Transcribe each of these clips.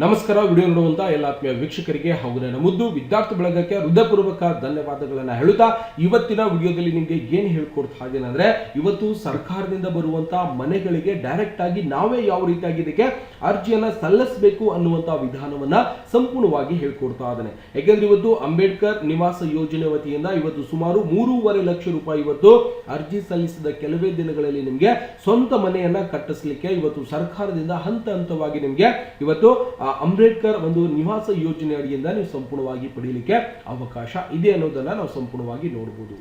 ನಮಸ್ಕಾರ, ವಿಡಿಯೋ ನೋಡುವಂತ ಎಲ್ಲ ಆತ್ಮೀಯ ವೀಕ್ಷಕರಿಗೆ ಹಾಗೂ ನನ್ನ ಮುದ್ದು ವಿದ್ಯಾರ್ಥಿ ಬಳಗಕ್ಕೆ ಹೃದಯಪೂರ್ವಕ ಧನ್ಯವಾದಗಳನ್ನು ಹೇಳುತ್ತಾ, ಇವತ್ತಿನ ವಿಡಿಯೋದಲ್ಲಿ ನಿಮಗೆ ಏನು ಹೇಳ್ಕೊಡ್ತಾ ಅಂದ್ರೆ, ಇವತ್ತು ಸರ್ಕಾರದಿಂದ ಬರುವಂತ ಮನೆಗಳಿಗೆ ಡೈರೆಕ್ಟ್ ಆಗಿ ನಾವೇ ಯಾವ ರೀತಿಯಾಗಿ ಇದಕ್ಕೆ ಅರ್ಜಿಯನ್ನು ಸಲ್ಲಿಸಬೇಕು ಅನ್ನುವಂತ ವಿಧಾನವನ್ನ ಸಂಪೂರ್ಣವಾಗಿ ಹೇಳ್ಕೊಡ್ತಾ ಇದ್ದೇನೆ. ಯಾಕೆಂದ್ರೆ ಇವತ್ತು ಅಂಬೇಡ್ಕರ್ ನಿವಾಸ ಯೋಜನೆ ವತಿಯಿಂದ ಇವತ್ತು ಸುಮಾರು ಮೂರುವರೆ ಲಕ್ಷ ರೂಪಾಯಿ ಇವತ್ತು ಅರ್ಜಿ ಸಲ್ಲಿಸಿದ ಕೆಲವೇ ದಿನಗಳಲ್ಲಿ ನಿಮಗೆ ಸ್ವಂತ ಮನೆಯನ್ನು ಕಟ್ಟಿಸ್ಲಿಕ್ಕೆ ಇವತ್ತು ಸರ್ಕಾರದಿಂದ ಹಂತ ಹಂತವಾಗಿ ನಿಮಗೆ ಇವತ್ತು ಅಂಬೇಡ್ಕರ್ ಒಂದು ನಿವಾಸ ಯೋಜನೆ ಅಡಿಯಿಂದ ನೀವು ಸಂಪೂರ್ಣವಾಗಿ ಪಡೆಯಲಿಕ್ಕೆ ಅವಕಾಶ ಇದೆ ಅನ್ನೋದನ್ನ ನಾವು ಸಂಪೂರ್ಣವಾಗಿ ನೋಡಬಹುದು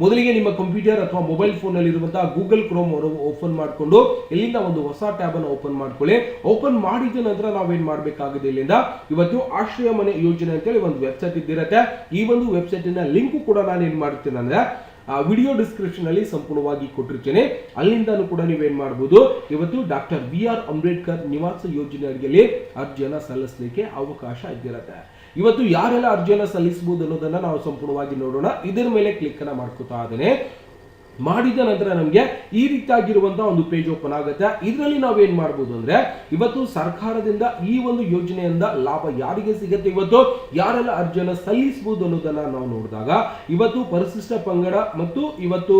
ಮೊದಲಿಗೆ ನಿಮ್ಮ ಕಂಪ್ಯೂಟರ್ ಅಥವಾ ಮೊಬೈಲ್ ಫೋನ್ ಅಲ್ಲಿ ಇರುವಂತಹ ಗೂಗಲ್ ಕ್ರೋಮ್ ಓಪನ್ ಮಾಡಿಕೊಂಡು ಇಲ್ಲಿಂದ ಒಂದು ಹೊಸ ಟ್ಯಾಬ್ ಅನ್ನು ಓಪನ್ ಮಾಡ್ಕೊಳ್ಳಿ. ಓಪನ್ ಮಾಡಿದ ನಂತರ ನಾವೇನ್ ಮಾಡಬೇಕಾಗಿದೆ ಇಲ್ಲಿಂದ? ಇವತ್ತು ಆಶ್ರಯ ಮನೆ ಯೋಜನೆ ಅಂತೇಳಿ ಒಂದು ವೆಬ್ಸೈಟ್ ಇದ್ದಿರತ್ತೆ. ಈ ಒಂದು ವೆಬ್ಸೈಟಿನ ಲಿಂಕ್ ಕೂಡ ನಾನು ಏನ್ ಮಾಡ್ತೇನೆ ಅಂದ್ರೆ ವಿಡಿಯೋ ಡಿಸ್ಕ್ರಿಪ್ಷನ್ ಅಲ್ಲಿ ಸಂಪೂರ್ಣವಾಗಿ ಕೊಟ್ಟಿರ್ತೇನೆ. ಅಲ್ಲಿಂದಲೂ ಕೂಡ ನೀವೇನ್ ಮಾಡಬಹುದು ಇವತ್ತು ಡಾಕ್ಟರ್ ಬಿ ಆರ್ ಅಂಬೇಡ್ಕರ್ ನಿವಾಸ ಯೋಜನೆ ಅಡಿಯಲ್ಲಿ ಅರ್ಜಿಯನ್ನು ಸಲ್ಲಿಸಲಿಕ್ಕೆ ಅವಕಾಶ ಇದ್ದಿರತ್ತೆ. ಇವತ್ತು ಯಾರೆಲ್ಲ ಅರ್ಜಿಯನ್ನು ಸಲ್ಲಿಸಬಹುದು ಅನ್ನೋದನ್ನ ನಾವು ಸಂಪೂರ್ಣವಾಗಿ ನೋಡೋಣ. ಇದರ ಮೇಲೆ ಕ್ಲಿಕ್ ಅನ್ನ ಮಾಡ್ಕೋತಾ ಇದ್ದೇನೆ. ಮಾಡಿದ ನಂತರ ನಮಗೆ ಈ ರೀತಿಯಾಗಿರುವಂತಹ ಒಂದು ಪೇಜ್ ಓಪನ್ ಆಗುತ್ತೆ. ಇದರಲ್ಲಿ ನಾವು ಏನ್ ಮಾಡಬಹುದು ಅಂದ್ರೆ, ಇವತ್ತು ಸರ್ಕಾರದಿಂದ ಈ ಒಂದು ಯೋಜನೆಯಿಂದ ಲಾಭ ಯಾರಿಗೆ ಸಿಗುತ್ತೆ ಇವತ್ತು? ಯಾರೆಲ್ಲ ಅರ್ಜಿಯನ್ನು ಸಲ್ಲಿಸಬಹುದು ಅನ್ನೋದನ್ನ ನಾವು ನೋಡಿದಾಗ, ಇವತ್ತು ಪರಿಶಿಷ್ಟ ಪಂಗಡ ಮತ್ತು ಇವತ್ತು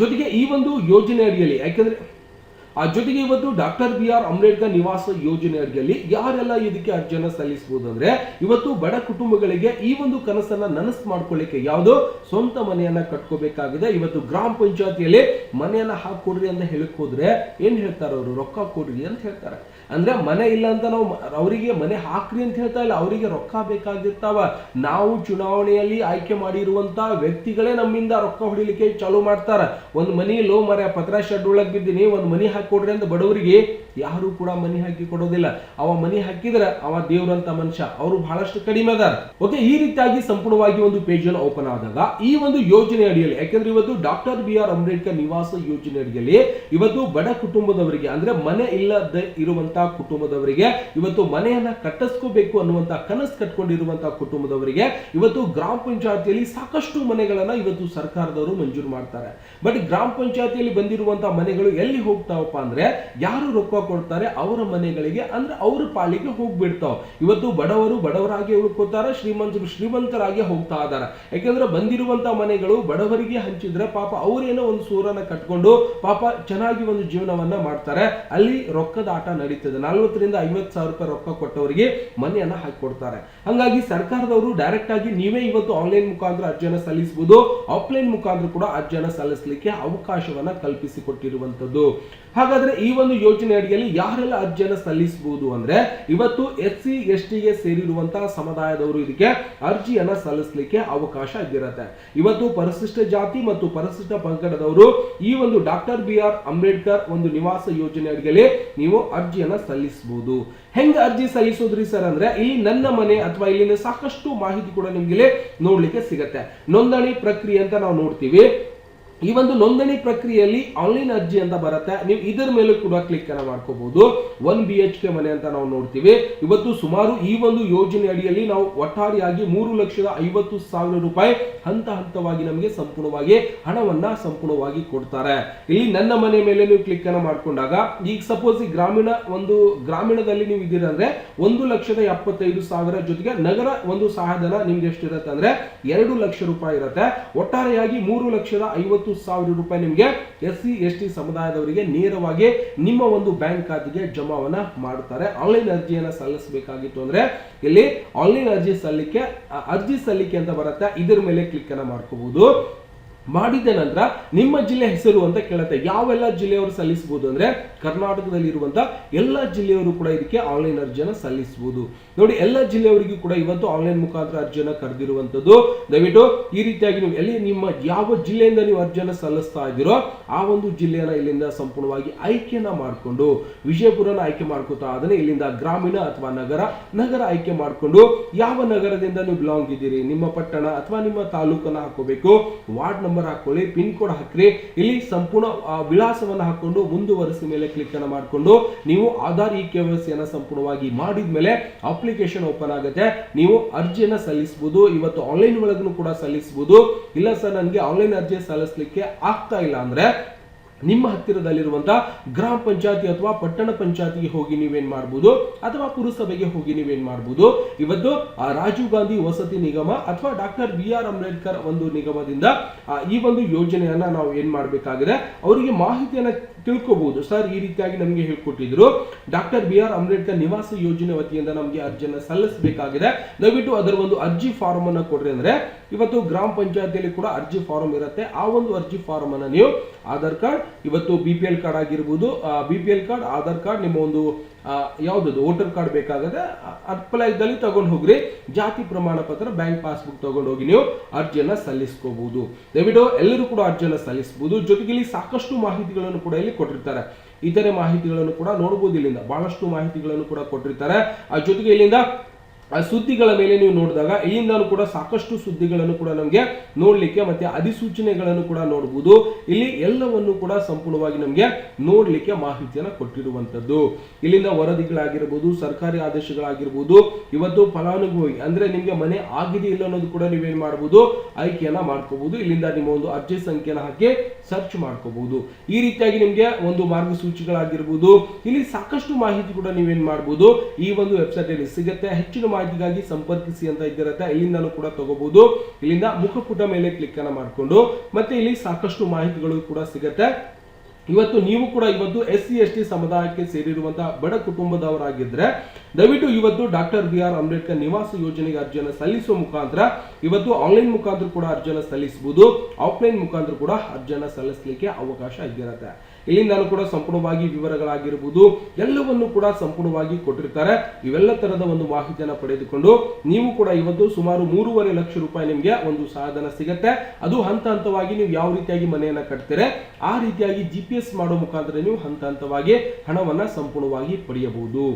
ಜೊತೆಗೆ ಈ ಒಂದು ಯೋಜನೆ ಅಡಿಯಲ್ಲಿ, ಯಾಕಂದ್ರೆ ಆ ಜೊತೆಗೆ ಇವತ್ತು ಡಾಕ್ಟರ್ ಬಿ ಆರ್ ಅಂಬೇಡ್ಕರ್ ನಿವಾಸ ಯೋಜನೆ ಅಡಿಯಲ್ಲಿ ಯಾರೆಲ್ಲ ಇದಕ್ಕೆ ಅರ್ಜಿಯನ್ನು ಸಲ್ಲಿಸಬಹುದು ಅಂದ್ರೆ ಇವತ್ತು ಬಡ ಕುಟುಂಬಗಳಿಗೆ ಈ ಒಂದು ಕನಸನ್ನ ನನಸು ಮಾಡ್ಕೊಳ್ಳಿಕ್ಕೆ ಯಾವುದು? ಸ್ವಂತ ಮನೆಯನ್ನ ಕಟ್ಕೋಬೇಕಾಗಿದೆ. ಇವತ್ತು ಗ್ರಾಮ ಪಂಚಾಯತಿಯಲ್ಲಿ ಮನೆಯನ್ನ ಹಾಕೊಡ್ರಿ ಅಂತ ಹೇಳಕ್ ಹೋದ್ರೆ ಏನ್ ಹೇಳ್ತಾರೆ ಅವರು? ರೊಕ್ಕ ಕೊಡ್ರಿ ಅಂತ ಹೇಳ್ತಾರೆ. ಅಂದ್ರೆ ಮನೆ ಇಲ್ಲ ಅಂತ ನಾವು ಅವರಿಗೆ ಮನೆ ಹಾಕ್ರಿ ಅಂತ ಹೇಳ್ತಾ ಇಲ್ಲ. ಅವರಿಗೆ ರೊಕ್ಕ ಬೇಕಾಗಿರ್ತಾವ. ನಾವು ಚುನಾವಣೆಯಲ್ಲಿ ಆಯ್ಕೆ ಮಾಡಿರುವಂತ ವ್ಯಕ್ತಿಗಳೇ ನಮ್ಮಿಂದ ರೊಕ್ಕ ಹೊಡಿಲಿಕ್ಕೆ ಚಾಲು ಮಾಡ್ತಾರ. ಒಂದ್ ಮನಿ ಲೋ ಮರ, ಪತ್ರ ಶೆಡ್ ಒಳಗ್ ಬಿದ್ದೀನಿ, ಒಂದ್ ಮನಿ ಹಾಕೊಡ್ರಿ ಅಂತ ಬಡವರಿಗೆ ಯಾರು ಕೂಡ ಮನಿ ಹಾಕಿ ಕೊಡೋದಿಲ್ಲ. ಅವ ಮನಿ ಹಾಕಿದ್ರೆ ಅವ ದೇವ್ರಂತ ಮನುಷ್ಯ, ಅವರು ಬಹಳಷ್ಟು ಕಡಿಮೆ ಅದಾರ. ಓಕೆ ಈ ರೀತಿಯಾಗಿ ಸಂಪೂರ್ಣವಾಗಿ ಒಂದು ಪೇಜ್ ಅನ್ನು ಓಪನ್ ಆದಾಗ ಈ ಒಂದು ಯೋಜನೆ ಅಡಿಯಲ್ಲಿ, ಯಾಕಂದ್ರೆ ಇವತ್ತು ಡಾಕ್ಟರ್ ಬಿ ಆರ್ ಅಂಬೇಡ್ಕರ್ ನಿವಾಸ ಯೋಜನೆ ಅಡಿಯಲ್ಲಿ ಇವತ್ತು ಬಡ ಕುಟುಂಬದವರಿಗೆ, ಅಂದ್ರೆ ಮನೆ ಇಲ್ಲದೆ ಇರುವಂತಹ ಕುಟುಂಬದವರಿಗೆ, ಇವತ್ತು ಮನೆಯನ್ನ ಕಟ್ಟಿಸ್ಕೋಬೇಕು ಅನ್ನುವಂತ ಕನಸು ಕಟ್ಕೊಂಡಿರುವಂತಹ ಕುಟುಂಬದವರಿಗೆ ಇವತ್ತು ಗ್ರಾಮ ಪಂಚಾಯತಿಯಲ್ಲಿ ಸಾಕಷ್ಟು ಮನೆಗಳನ್ನ ಇವತ್ತು ಸರ್ಕಾರದವರು ಮಂಜೂರು ಮಾಡ್ತಾರೆ. ಬಟ್ ಗ್ರಾಮ ಪಂಚಾಯತಿಯಲ್ಲಿ ಬಂದಿರುವಂತಹ ಮನೆಗಳು ಎಲ್ಲಿ ಹೋಗ್ತಾವಪ್ಪ? ಅಂದ್ರೆ ಯಾರು ರೊಕ್ಕ ಕೊಡ್ತಾರೆ ಅವರ ಮನೆಗಳಿಗೆ ಅಂದ್ರೆ ಅವ್ರ ಪಾಲಿಗೆ ಹೋಗ್ಬಿಡ್ತಾವ. ಇವತ್ತು ಬಡವರು ಬಡವರಾಗಿ ಉಳ್ಕೋತಾರ, ಶ್ರೀಮಂತರು ಶ್ರೀಮಂತರಾಗಿ ಹೋಗ್ತಾ ಇದಾರೆ. ಯಾಕಂದ್ರೆ ಬಂದಿರುವಂತ ಮನೆಗಳು ಬಡವರಿಗೆ ಹಂಚಿದ್ರೆ ಪಾಪ ಅವರೇನೋ ಒಂದು ಸೂರನ್ನ ಕಟ್ಕೊಂಡು ಪಾಪ ಚೆನ್ನಾಗಿ ಒಂದು ಜೀವನವನ್ನ ಮಾಡ್ತಾರೆ. ಅಲ್ಲಿ ರೊಕ್ಕದ ಆಟ ನಡೀತದೆ. ನಲ್ವತ್ತರಿಂದ ಐವತ್ತು ಸಾವಿರ ರೂಪಾಯಿ ರೊಕ್ಕ ಕೊಟ್ಟವರಿಗೆ ಮನೆಯನ್ನ ಹಾಕಿಕೊಡ್ತಾರೆ. ಹಂಗಾಗಿ ಸರ್ಕಾರದವರು ಡೈರೆಕ್ಟ್ ಆಗಿ ನೀವೇ ಇವತ್ತು ಆನ್ಲೈನ್ ಮುಖಾಂತರ ಅರ್ಜಿಯನ್ನು ಸಲ್ಲಿಸಬಹುದು ಆಫ್ಲೈನ್ ಮುಖಾಂತರ ಕೂಡ ಅರ್ಜಿಯನ್ನು ಸಲ್ಲಿಸಲಿಕ್ಕೆ ಅವಕಾಶವನ್ನ ಕಲ್ಪಿಸಿಕೊಟ್ಟಿರುವಂತದ್ದು ಹಾಗಾದ್ರೆ ಈ ಒಂದು ಯೋಜನೆ ಅಡಿಯಲ್ಲಿ ಯಾರೆಲ್ಲ ಅರ್ಜಿಯನ್ನು ಸಲ್ಲಿಸಬಹುದು ಅಂದ್ರೆ ಇವತ್ತು ಎಸ್ ಸಿ ಎಸ್ ಟಿಗೆ ಸೇರಿರುವಂತಹ ಸಮುದಾಯದವರು ಇದಕ್ಕೆ ಅರ್ಜಿಯನ್ನ ಸಲ್ಲಿಸಲಿಕ್ಕೆ ಅವಕಾಶ ಇದ್ದಿರುತ್ತೆ. ಇವತ್ತು ಪರಿಶಿಷ್ಟ ಜಾತಿ ಮತ್ತು ಪರಿಶಿಷ್ಟ ಪಂಗಡದವರು ಈ ಒಂದು ಡಾಕ್ಟರ್ ಬಿ ಆರ್ ಅಂಬೇಡ್ಕರ್ ಒಂದು ನಿವಾಸ ಯೋಜನೆ ಅಡಿಯಲ್ಲಿ ನೀವು ಅರ್ಜಿಯನ್ನ ಸಲ್ಲಿಸಬಹುದು ಹೆಂಗ ಅರ್ಜಿ ಸಲ್ಲಿಸೋದ್ರಿ ಸರ್ ಅಂದ್ರೆ ಇಲ್ಲಿ ನನ್ನ ಮನೆ ಅಥವಾ ಇಲ್ಲಿನ ಸಾಕಷ್ಟು ಮಾಹಿತಿ ಕೂಡ ನಿಮ್ಗೆ ನೋಡ್ಲಿಕ್ಕೆ ಸಿಗತ್ತೆ. ನೋಂದಣಿ ಪ್ರಕ್ರಿಯೆ ಅಂತ ನಾವು ನೋಡ್ತೀವಿ. ಈ ಒಂದು ನೋಂದಣಿ ಪ್ರಕ್ರಿಯೆಯಲ್ಲಿ ಆನ್ಲೈನ್ ಅರ್ಜಿ ಅಂತ ಬರುತ್ತೆ. ನೀವು ಇದರ ಮೇಲೂ ಕೂಡ ಕ್ಲಿಕ್ ಅನ್ನ ಮಾಡ್ಕೋಬಹುದು ಒನ್ ಬಿ ಎಚ್ ಕೆ ಮನೆ ಅಂತ ನಾವು ನೋಡ್ತೀವಿ. ಇವತ್ತು ಸುಮಾರು ಈ ಒಂದು ಯೋಜನೆ ಅಡಿಯಲ್ಲಿ ನಾವು ಒಟ್ಟಾರೆಯಾಗಿ ಮೂರು ಲಕ್ಷದ ಐವತ್ತು ಸಾವಿರ ರೂಪಾಯಿ ಹಂತ ಹಂತವಾಗಿ ನಮಗೆ ಸಂಪೂರ್ಣವಾಗಿ ಹಣವನ್ನ ಸಂಪೂರ್ಣವಾಗಿ ಕೊಡ್ತಾರೆ. ಇಲ್ಲಿ ನನ್ನ ಮನೆ ಮೇಲೆ ನೀವು ಕ್ಲಿಕ್ ಅನ್ನ ಮಾಡ್ಕೊಂಡಾಗ, ಈಗ ಸಪೋಸ್ ಈ ಗ್ರಾಮೀಣ ಒಂದು ಗ್ರಾಮೀಣದಲ್ಲಿ ನೀವು ಇದ್ದೀರಂದ್ರೆ ಒಂದು ಲಕ್ಷದ ಎಪ್ಪತ್ತೈದು ಸಾವಿರ ಜೊತೆಗೆ ನಗರ ಒಂದು ಸಹಾಯಧನ ನಿಮ್ಗೆ ಎಷ್ಟಿರುತ್ತೆ ಅಂದ್ರೆ ಎರಡು ಲಕ್ಷ ರೂಪಾಯಿ ಇರುತ್ತೆ. ಒಟ್ಟಾರೆಯಾಗಿ ಮೂರು ಲಕ್ಷದ ಐವತ್ತು ಸಾವಿರ ರೂಪಾಯಿ ನಿಮಗೆ ಎಸ್ ಸಿ ಎಸ್ ಟಿ ಸಮುದಾಯದವರಿಗೆ ನೇರವಾಗಿ ನಿಮ್ಮ ಒಂದು ಬ್ಯಾಂಕ್ ಖಾತೆಗೆ ಜಮಾವನ್ನ ಮಾಡ್ತಾರೆ. ಆನ್ಲೈನ್ ಅರ್ಜಿಯನ್ನು ಸಲ್ಲಿಸಬೇಕಾಗಿತ್ತು ಅಂದ್ರೆ ಇಲ್ಲಿ ಆನ್ಲೈನ್ ಅರ್ಜಿ ಸಲ್ಲಿಕೆ ಅರ್ಜಿ ಸಲ್ಲಿಕೆ ಅಂತ ಬರುತ್ತೆ. ಇದರ ಮೇಲೆ ಕ್ಲಿಕ್ ಅನ್ನ ಮಾಡ್ಕೋಬಹುದು ಮಾಡಿದ ನಂತರ ನಿಮ್ಮ ಜಿಲ್ಲೆ ಹೆಸರು ಅಂತ ಕೇಳುತ್ತೆ. ಯಾವೆಲ್ಲ ಜಿಲ್ಲೆಯವರು ಸಲ್ಲಿಸಬಹುದು ಅಂದ್ರೆ ಕರ್ನಾಟಕದಲ್ಲಿ ಇರುವಂತ ಎಲ್ಲ ಜಿಲ್ಲೆಯವರು ಕೂಡ ಇದಕ್ಕೆ ಆನ್ಲೈನ್ ಅರ್ಜಿಯನ್ನು ಸಲ್ಲಿಸಬಹುದು. ನೋಡಿ, ಎಲ್ಲ ಜಿಲ್ಲೆಯವರಿಗೂ ಕೂಡ ಇವತ್ತು ಆನ್ಲೈನ್ ಮುಖಾಂತರ ಅರ್ಜಿಯನ್ನು ಕರೆದಿರುವಂತದ್ದು. ದಯವಿಟ್ಟು ಈ ರೀತಿಯಾಗಿ ನೀವು ಎಲ್ಲಿ ನಿಮ್ಮ ಯಾವ ಜಿಲ್ಲೆಯಿಂದ ನೀವು ಅರ್ಜಿಯನ್ನು ಸಲ್ಲಿಸ್ತಾ ಇದ್ದೀರೋ ಆ ಒಂದು ಜಿಲ್ಲೆಯನ್ನ ಇಲ್ಲಿಂದ ಸಂಪೂರ್ಣವಾಗಿ ಆಯ್ಕೆಯನ್ನ ಮಾಡಿಕೊಂಡು, ವಿಜಯಪುರನ ಆಯ್ಕೆ ಮಾಡ್ಕೋತಾ ಅದನ್ನೇ ಇಲ್ಲಿಂದ ಗ್ರಾಮೀಣ ಅಥವಾ ನಗರ ನಗರ ಆಯ್ಕೆ ಮಾಡಿಕೊಂಡು ಯಾವ ನಗರದಿಂದ ನೀವು ಬಿಲಾಂಗ್ ಇದ್ದೀರಿ, ನಿಮ್ಮ ಪಟ್ಟಣ ಅಥವಾ ನಿಮ್ಮ ತಾಲೂಕನ್ನ ಹಾಕೋಬೇಕು, ವಾರ್ಡ್ ಹಾಕೊಳ್ಳಿ, ಪಿನ್ ಕೋಡ್ ಹಾಕ್ರಿ. ಇಲ್ಲಿ ಸಂಪೂರ್ಣ ವಿಳಾಸವನ್ನು ಹಾಕೊಂಡು ಮುಂದುವರೆಸಿ ಮೇಲೆ ಕ್ಲಿಕ್ ಅನ್ನು ಮಾಡಿಕೊಂಡು ನೀವು ಆಧಾರ್ ಇ ಕೆ ಸಂಪೂರ್ಣವಾಗಿ ಮಾಡಿದ ಮೇಲೆ ಅಪ್ಲಿಕೇಶನ್ ಓಪನ್ ಆಗುತ್ತೆ. ನೀವು ಅರ್ಜಿಯನ್ನು ಸಲ್ಲಿಸಬಹುದು ಇವತ್ತು ಆನ್ಲೈನ್ ಒಳಗೂ ಕೂಡ ಸಲ್ಲಿಸಬಹುದು ಇಲ್ಲ ಸರ್, ನನಗೆ ಆನ್ಲೈನ್ ಅರ್ಜಿ ಸಲ್ಲಿಸಲಿಕ್ಕೆ ಆಗ್ತಾ ಇಲ್ಲ ಅಂದ್ರೆ ನಿಮ್ಮ ಹತ್ತಿರದಲ್ಲಿರುವಂತಹ ಗ್ರಾಮ ಪಂಚಾಯತಿ ಅಥವಾ ಪಟ್ಟಣ ಪಂಚಾಯತಿಗೆ ಹೋಗಿ ನೀವೇನ್ ಮಾಡಬಹುದು ಅಥವಾ ಪುರಸಭೆಗೆ ಹೋಗಿ ನೀವೇನ್ ಮಾಡಬಹುದು ಇವತ್ತು ರಾಜೀವ್ ಗಾಂಧಿ ವಸತಿ ನಿಗಮ ಅಥವಾ ಡಾಕ್ಟರ್ ಬಿ ಆರ್ ಅಂಬೇಡ್ಕರ್ ಒಂದು ನಿಗಮದಿಂದ ಈ ಒಂದು ಯೋಜನೆಯನ್ನ ನಾವು ಏನ್ ಮಾಡಬೇಕಾಗಿದೆ? ಅವರಿಗೆ ಮಾಹಿತಿಯನ್ನ ತಿಳ್ಕೋಬಹುದು ಸರ್, ಈ ರೀತಿಯಾಗಿ ನಮಗೆ ಹೇಳ್ಕೊಟ್ಟಿದ್ರು. ಡಾಕ್ಟರ್ ಬಿ ಆರ್ ಅಂಬೇಡ್ಕರ್ ನಿವಾಸ ಯೋಜನೆ ವತಿಯಿಂದ ನಮಗೆ ಅರ್ಜಿಯನ್ನು ಸಲ್ಲಿಸಬೇಕಾಗಿದೆ. ದಯವಿಟ್ಟು ಅದರ ಒಂದು ಅರ್ಜಿ ಫಾರ್ಮ್ ಅನ್ನು ಕೊಡ್ರಿ ಅಂದ್ರೆ ಇವತ್ತು ಗ್ರಾಮ ಪಂಚಾಯತಿಯಲ್ಲಿ ಕೂಡ ಅರ್ಜಿ ಫಾರಂ ಇರುತ್ತೆ. ಆ ಒಂದು ಅರ್ಜಿ ಫಾರಂ ಅನ್ನು ನೀವು ಆಧಾರ್ ಕಾರ್ಡ್, ಇವತ್ತು ಬಿ ಪಿ ಎಲ್ ಕಾರ್ಡ್ ಆಗಿರ್ಬೋದು B P L card Aadhaar card, ನಿಮ್ಮ ಒಂದು ಯಾವುದದು, ವೋಟರ್ ಕಾರ್ಡ್ ಬೇಕಾಗದೆ ಅಪ್ಲೈ ಇದ್ದಲ್ಲಿ ತಗೊಂಡು ಹೋಗ್ರಿ. ಜಾತಿ ಪ್ರಮಾಣ ಪತ್ರ ಬ್ಯಾಂಕ್ ಪಾಸ್ಬುಕ್ ತಗೊಂಡು ಹೋಗಿ ನೀವು ಅರ್ಜಿಯನ್ನ ಸಲ್ಲಿಸ್ಕೋಬಹುದು ದಯವಿಟ್ಟು ಎಲ್ಲರೂ ಕೂಡ ಅರ್ಜಿಯನ್ನ ಸಲ್ಲಿಸಬಹುದು ಜೊತೆಗೆ ಇಲ್ಲಿ ಸಾಕಷ್ಟು ಮಾಹಿತಿಗಳನ್ನು ಕೂಡ ಇಲ್ಲಿ ಕೊಟ್ಟಿರ್ತಾರೆ. ಇತರೆ ಮಾಹಿತಿಗಳನ್ನು ಕೂಡ ನೋಡಬಹುದು ಇಲ್ಲಿಂದ. ಬಹಳಷ್ಟು ಮಾಹಿತಿಗಳನ್ನು ಕೂಡ ಕೊಟ್ಟಿರ್ತಾರೆ. ಆ, ಜೊತೆಗೆ ಇಲ್ಲಿಂದ ಆ ಸುದ್ದಿಗಳ ಮೇಲೆ ನೀವು ನೋಡಿದಾಗ, ಇಲ್ಲಿಂದಲೂ ಕೂಡ ಸಾಕಷ್ಟು ಸುದ್ದಿಗಳನ್ನು ಕೂಡ ನಮಗೆ ನೋಡಲಿಕ್ಕೆ ಮತ್ತೆ ಅಧಿಸೂಚನೆಗಳನ್ನು ಕೂಡ ನೋಡಬಹುದು ಇಲ್ಲಿ ಎಲ್ಲವನ್ನು ಕೂಡ ಸಂಪೂರ್ಣವಾಗಿ ನಮಗೆ ನೋಡಲಿಕ್ಕೆ ಮಾಹಿತಿಯನ್ನು ಕೊಟ್ಟಿರುವಂತದ್ದು ಇಲ್ಲಿಂದ ವರದಿಗಳಾಗಿರ್ಬೋದು, ಸರ್ಕಾರಿ ಆದೇಶಗಳಾಗಿರ್ಬೋದು, ಇವತ್ತು ಫಲಾನುಭವಿ ಅಂದ್ರೆ ನಿಮಗೆ ಮನೆ ಆಗಿದೆ ಇಲ್ಲ ಅನ್ನೋದು ಕೂಡ ನೀವೇನು ಮಾಡಬಹುದು ಆಯ್ಕೆಯನ್ನ ಮಾಡ್ಕೋಬಹುದು ಇಲ್ಲಿಂದ ನಿಮ್ಮ ಒಂದು ಅರ್ಜಿ ಸಂಖ್ಯೆಯನ್ನು ಹಾಕಿ ಸರ್ಚ್ ಮಾಡ್ಕೋಬಹುದು ಈ ರೀತಿಯಾಗಿ ನಿಮಗೆ ಒಂದು ಮಾರ್ಗಸೂಚಿಗಳಾಗಿರ್ಬೋದು. ಇಲ್ಲಿ ಸಾಕಷ್ಟು ಮಾಹಿತಿ ಕೂಡ ನೀವೇನ್ ಮಾಡಬಹುದು ಈ ಒಂದು ವೆಬ್ಸೈಟ್ ಅಲ್ಲಿ ಸಿಗುತ್ತೆ. ಹೆಚ್ಚಿನ ಮಾಹಿತಿಗಾಗಿ ಸಂಪರ್ಕಿಸಿ ಅಂತ ಇದ್ದಿರುತ್ತೆ ಇಲ್ಲಿಂದಲೂ ಕೂಡ ತಗೋಬಹುದು. ಇಲ್ಲಿಂದ ಮುಖಪುಟ ಮೇಲೆ ಕ್ಲಿಕ್ ಅನ್ನ ಮಾಡಿಕೊಂಡು, ಮತ್ತೆ ಇಲ್ಲಿ ಸಾಕಷ್ಟು ಮಾಹಿತಿಗಳು ಕೂಡ ಸಿಗುತ್ತೆ. ಇವತ್ತು ನೀವು ಕೂಡ ಇವತ್ತು ಎಸ್ ಸಿ ಎಸ್ ಟಿ ಸಮುದಾಯಕ್ಕೆ ಸೇರಿರುವಂತಹ ಬಡ ಕುಟುಂಬದವರಾಗಿದ್ರೆ ದಯವಿಟ್ಟು ಇವತ್ತು ಡಾಕ್ಟರ್ ಬಿ ಆರ್ ಅಂಬೇಡ್ಕರ್ ನಿವಾಸ ಯೋಜನೆಗೆ ಅರ್ಜಿಯನ್ನು ಸಲ್ಲಿಸುವ ಮುಖಾಂತರ ಇವತ್ತು ಆನ್ಲೈನ್ ಮುಖಾಂತರ ಕೂಡ ಅರ್ಜಿಯನ್ನು ಸಲ್ಲಿಸಬಹುದು. ಆಫ್ಲೈನ್ ಮುಖಾಂತರ ಕೂಡ ಅರ್ಜಿಯನ್ನು ಸಲ್ಲಿಸಲಿಕ್ಕೆ ಅವಕಾಶ ಇದ್ದಿರುತ್ತೆ. ಇಲ್ಲಿಂದಲೂ ಕೂಡ ಸಂಪೂರ್ಣವಾಗಿ ವಿವರಗಳಾಗಿರಬಹುದು ಎಲ್ಲವನ್ನು ಕೂಡ ಸಂಪೂರ್ಣವಾಗಿ ಕೊಟ್ಟಿರ್ತಾರೆ. ಇವೆಲ್ಲ ತರದ ಒಂದು ಮಾಹಿತಿಯನ್ನು ಪಡೆದುಕೊಂಡು ನೀವು ಕೂಡ ಇವತ್ತು ಸುಮಾರು ಮೂರುವರೆ ಲಕ್ಷ ರೂಪಾಯಿ ನಿಮಗೆ ಒಂದು ಸಾಧನ ಸಿಗುತ್ತೆ. ಅದು ಹಂತ ಹಂತವಾಗಿ ನೀವು ಯಾವ ರೀತಿಯಾಗಿ ಮನೆಯನ್ನು ಕಟ್ತೀರಿ, ಆ ರೀತಿಯಾಗಿ ಜಿ ಪಿ ಮಾಡೋ ಮುಖಾಂತರ ನೀವು ಹಂತ ಹಂತವಾಗಿ ಹಣವನ್ನು ಸಂಪೂರ್ಣವಾಗಿ ಪಡೆಯಬಹುದು.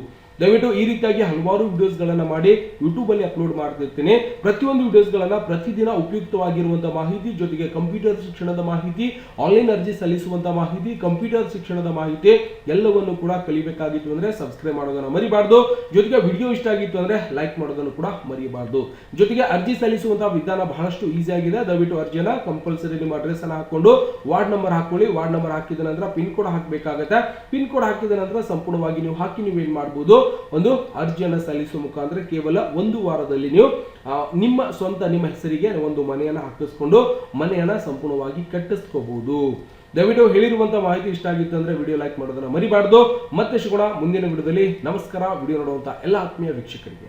ದಯವಿಟ್ಟು ಈ ರೀತಿಯಾಗಿ ಹಲವಾರು ವಿಡಿಯೋಸ್ ಗಳನ್ನ ಮಾಡಿ ಯೂಟ್ಯೂಬಲ್ಲಿ ಅಪ್ಲೋಡ್ ಮಾಡ್ತಿರ್ತೀನಿ. ಪ್ರತಿಯೊಂದು ವಿಡಿಯೋಸ್ ಗಳನ್ನ ಪ್ರತಿದಿನ ಉಪಯುಕ್ತವಾಗಿರುವಂತಹ ಮಾಹಿತಿ ಜೊತೆಗೆ ಕಂಪ್ಯೂಟರ್ ಶಿಕ್ಷಣದ ಮಾಹಿತಿ ಆನ್ಲೈನ್ ಅರ್ಜಿ ಸಲ್ಲಿಸುವಂತ ಮಾಹಿತಿ ಕಂಪ್ಯೂಟರ್ ಶಿಕ್ಷಣದ ಮಾಹಿತಿ ಎಲ್ಲವನ್ನು ಕೂಡ ಕಲಿಬೇಕಾಗಿತ್ತು ಅಂದ್ರೆ ಸಬ್ಸ್ಕ್ರೈಬ್ ಮಾಡೋದನ್ನ ಮರಿಬಾರ್ದು. ಜೊತೆಗೆ ವಿಡಿಯೋ ಇಷ್ಟ ಆಗಿತ್ತು ಅಂದ್ರೆ ಲೈಕ್ ಮಾಡೋದನ್ನು ಕೂಡ ಮರಿಬಾರ್ದು. ಜೊತೆಗೆ ಅರ್ಜಿ ಸಲ್ಲಿಸುವಂತಹ ವಿಧಾನ ಬಹಳಷ್ಟು ಈಸಿ ಆಗಿದೆ. ದಯವಿಟ್ಟು ಅರ್ಜಿಯನ್ನ ಕಂಪಲ್ಸರಿ ನಿಮ್ಮ ಅಡ್ರೆಸ್ ಅನ್ನ ಹಾಕೊಂಡು ವಾರ್ಡ್ ನಂಬರ್ ಹಾಕೊಳ್ಳಿ. ವಾರ್ಡ್ ನಂಬರ್ ಹಾಕಿದ ನಂತರ ಪಿನ್ ಕೋಡ್ ಹಾಕಬೇಕಾಗತ್ತೆ. ಪಿನ್ ಕೋಡ್ ಹಾಕಿದ ನಂತರ ಸಂಪೂರ್ಣವಾಗಿ ನೀವು ಹಾಕಿ ನೀವು ಏನ್ ಮಾಡಬಹುದು ಒಂದು ಅರ್ಜಿಯನ್ನು ಸಲ್ಲಿಸುವ ಮುಖಾಂತರ ಕೇವಲ ಒಂದು ವಾರದಲ್ಲಿ ನೀವು ನಿಮ್ಮ ಸ್ವಂತ, ನಿಮ್ಮ ಹೆಸರಿಗೆ ಒಂದು ಮನೆಯನ್ನ ಹಾಕಿಸ್ಕೊಂಡು ಮನೆಯನ್ನ ಸಂಪೂರ್ಣವಾಗಿ ಕಟ್ಟಿಸ್ಕೋಬಹುದು. ದಯವಿಟ್ಟು ಹೇಳಿರುವಂತ ಮಾಹಿತಿ ಇಷ್ಟ ಆಗಿತ್ತು ಅಂದ್ರೆ ವಿಡಿಯೋ ಲೈಕ್ ಮಾಡೋದನ್ನ ಮರಿಬಾರ್ದು. ಮತ್ತೆ ಶುಕ್ರ ಮುಂದಿನ ವಿಡಿಯೋದಲ್ಲಿ ನಮಸ್ಕಾರ. ವಿಡಿಯೋ ನೋಡುವಂತ ಎಲ್ಲ ಆತ್ಮೀಯ ವೀಕ್ಷಕರಿಗೆ.